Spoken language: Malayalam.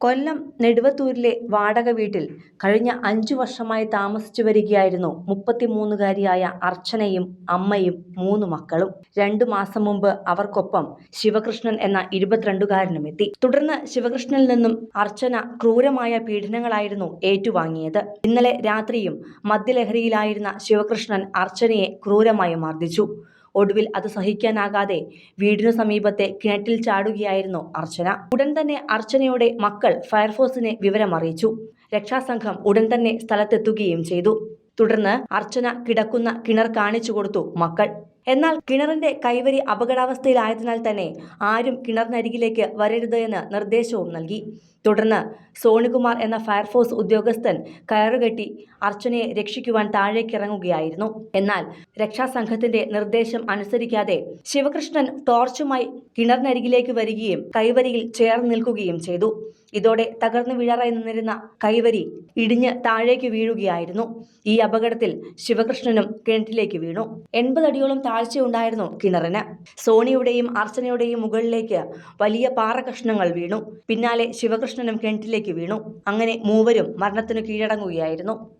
കൊല്ലം നെടുവത്തൂരിലെ വാടക വീട്ടിൽ കഴിഞ്ഞ അഞ്ചു വർഷമായി താമസിച്ചു വരികയായിരുന്നു മുപ്പത്തിമൂന്നുകാരിയായ അർച്ചനയും അമ്മയും മൂന്ന് മക്കളും. രണ്ടു മാസം മുമ്പ് അവർക്കൊപ്പം ശിവകൃഷ്ണൻ എന്ന ഇരുപത്തിരണ്ടുകാരനും എത്തി. തുടർന്ന് ശിവകൃഷ്ണനിൽ നിന്നും അർച്ചന ക്രൂരമായ പീഡനങ്ങളായിരുന്നു ഏറ്റുവാങ്ങിയത്. ഇന്നലെ രാത്രിയും മദ്യലഹരിയിലായിരുന്ന ശിവകൃഷ്ണൻ അർച്ചനയെ ക്രൂരമായി മർദ്ദിച്ചു. ഒടുവിൽ അത് സഹിക്കാനാകാതെ വീടിനു സമീപത്തെ കിണറ്റിൽ ചാടുകയായിരുന്നു അർച്ചന. ഉടൻ തന്നെ അർച്ചനയുടെ മക്കൾ ഫയർഫോഴ്സിനെ വിവരമറിയിച്ചു. രക്ഷാസംഘം ഉടൻ തന്നെ സ്ഥലത്തെത്തുകയും ചെയ്തു. തുടർന്ന് അർച്ചന കിടക്കുന്ന കിണർ കാണിച്ചു കൊടുത്തു മക്കൾ. എന്നാൽ കിണറിന്റെ കൈവരി അപകടാവസ്ഥയിലായതിനാൽ തന്നെ ആരും കിണറിനരികിലേക്ക് വരരുത് എന്ന് നിർദ്ദേശവും നൽകി. തുടർന്ന് സോണികുമാർ എന്ന ഫയർഫോഴ്സ് ഉദ്യോഗസ്ഥൻ കയറുകെട്ടി അർച്ചനയെ രക്ഷിക്കുവാൻ താഴേക്കിറങ്ങുകയായിരുന്നു. എന്നാൽ രക്ഷാസംഘത്തിന്റെ നിർദ്ദേശം അനുസരിക്കാതെ ശിവകൃഷ്ണൻ ടോർച്ചുമായി കിണറിനരികിലേക്ക് വരികയും കൈവരിയിൽ ചേർന്ന് നിൽക്കുകയും ചെയ്തു. ഇതോടെ തകർന്നു വീഴാറായി നിന്നിരുന്ന കൈവരി ഇടിഞ്ഞ് താഴേക്ക് വീഴുകയായിരുന്നു. ഈ അപകടത്തിൽ ശിവകൃഷ്ണനും കിണറ്റിലേക്ക് വീണു. എൺപത് അടിയോളം താഴ്ചയുണ്ടായിരുന്നു കിണറിന്. സോണിയുടെയും അർച്ചനയുടെയും മുകളിലേക്ക് വലിയ പാറ കഷ്ണങ്ങൾ വീണു. പിന്നാലെ ശിവകൃഷ്ണനും കിണറ്റിലേക്ക് വീണു. അങ്ങനെ മൂവരും മരണത്തിനു കീഴടങ്ങുകയായിരുന്നു.